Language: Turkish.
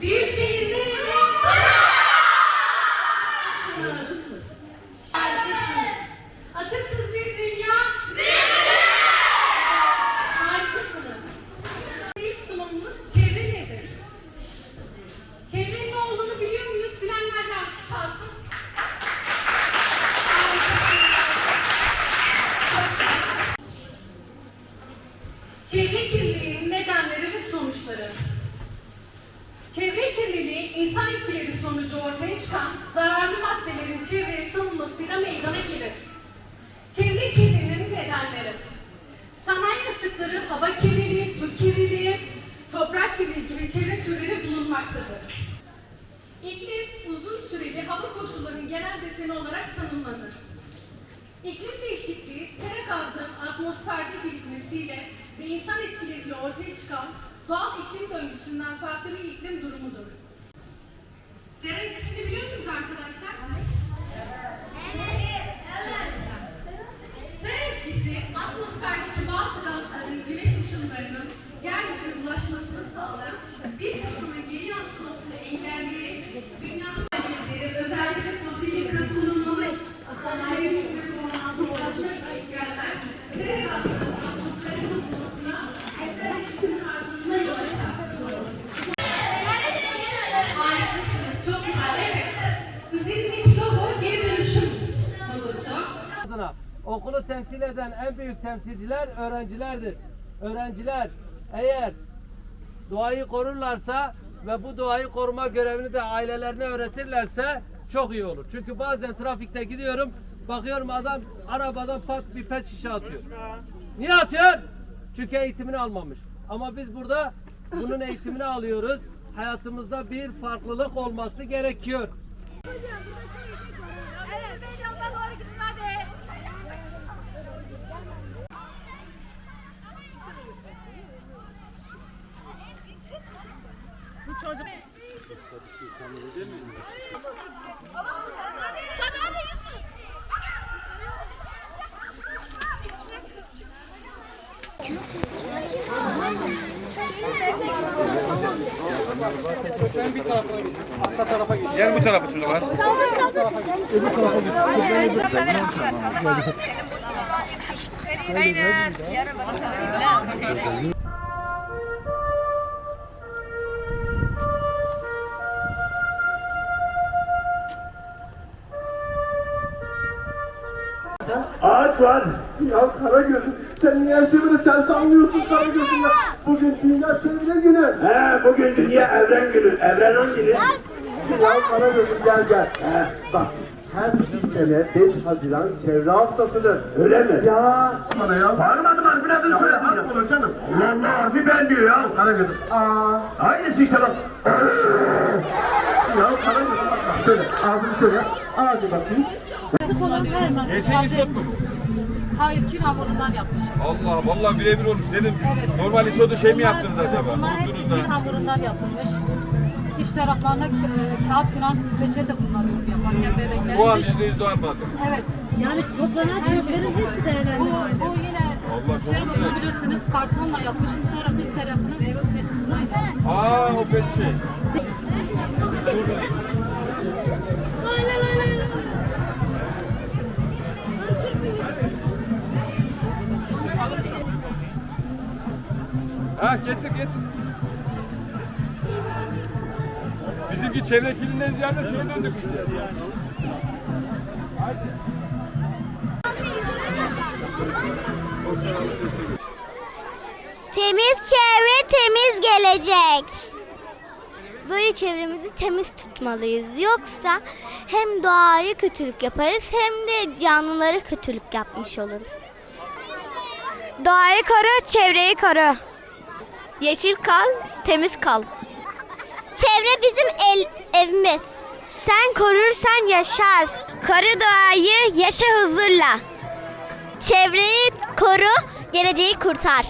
Büyük şehirlerin Harikasınız. Atıksız bir dünya. Harikasınız. İlk sunumumuz çevre nedir? Çevrenin biliyor muyuz? Bilenler de alkış çalsın. Çevre kirliliğinin nedenleri ve sonuçları. Çevre kirliliği, insan etkileri sonucu ortaya çıkan zararlı maddelerin çevreye salınmasıyla meydana gelir. Çevre kirliliğinin nedenleri. Sanayi atıkları, hava kirliliği, su kirliliği, toprak kirliliği gibi çevre türleri bulunmaktadır. İklim, uzun süreli hava koşullarının genel deseni olarak tanımlanır. İklim değişikliği, sera gazlarının atmosferde birikmesiyle ve insan etkileriyle ortaya çıkan doğal iklim döngüsünden farklı bir. Sera biliyor musunuz arkadaşlar? Sera etkisi, atmosferdeki bazı gazların güneş ışınlarının yeryüzüne ulaşmasını sağlayan bir kısmının geri yansımasını adına okulu temsil eden en büyük temsilciler öğrencilerdir. Öğrenciler eğer doğayı korurlarsa ve bu doğayı koruma görevini de ailelerine öğretirlerse çok iyi olur. Çünkü bazen trafikte gidiyorum bakıyorum adam arabadan pat bir pet şişe atıyor. Niye atıyor? Çünkü eğitimini almamış. Ama biz burada bunun eğitimini alıyoruz. Hayatımızda bir farklılık olması gerekiyor. Evet, ben yolda doğru gidin hadi. Bu çocuk... Hadi hadi Yusuf. Gel bu tarafa çocuklar. Ağaç var. Ya Karagöz'üm sen niye şimdi sen sallıyorsun Karagöz'üm ya. Bugün Dünya Çevre Günü. He bugün Dünya Evren Günü. Evren hanginiz? Ya Karagöz'üm gel gel. He, bak her sene 5 Haziran Çevre Haftası'dır. Öyle mi? Ya. Bana ya. Bağırmadım harfin adını söyledin ya. Yapma canım. Ulan ne harfi ben diyor ya. Karagöz'üm. Aa. Aynısı işte bak. ya Karagöz'üm bak bak. Şöyle ağzını şöyle. Ağzı bakayım. Gerçek isot mu? Hayır, hamurundan yapmışım. Allah vallahi birebir olmuş dedim. Evet. Normal isotu şey mi yaptınız acaba? Bunlar hepsi Unuttunuz da. kil hamurundan yapılmış. İç taraflarına e, kağıt falan peçete kullanıyorum yaparken bebeklerin. Bu an dış- yüzde yüz doğarmadı. Evet. Yani toplanan çöplerin hepsi Bu, değerlendirilir. bu yine Allah şey çok güzel. bilirsiniz kartonla yapmışım sonra üst tarafını peçetesinden Aa o pet şey. Ha getir getir. Bizimki çevre kirliliğinden ziyade şeye döndük. Temiz çevre, temiz gelecek. Böyle çevremizi temiz tutmalıyız. Yoksa hem doğaya kötülük yaparız hem de canlılara kötülük yapmış oluruz. Doğayı koru, çevreyi koru. Yeşil kal, temiz kal. Çevre bizim el, evimiz. Sen korursan yaşar. Koru doğayı, yaşa huzurla. Çevreyi koru, geleceği kurtar.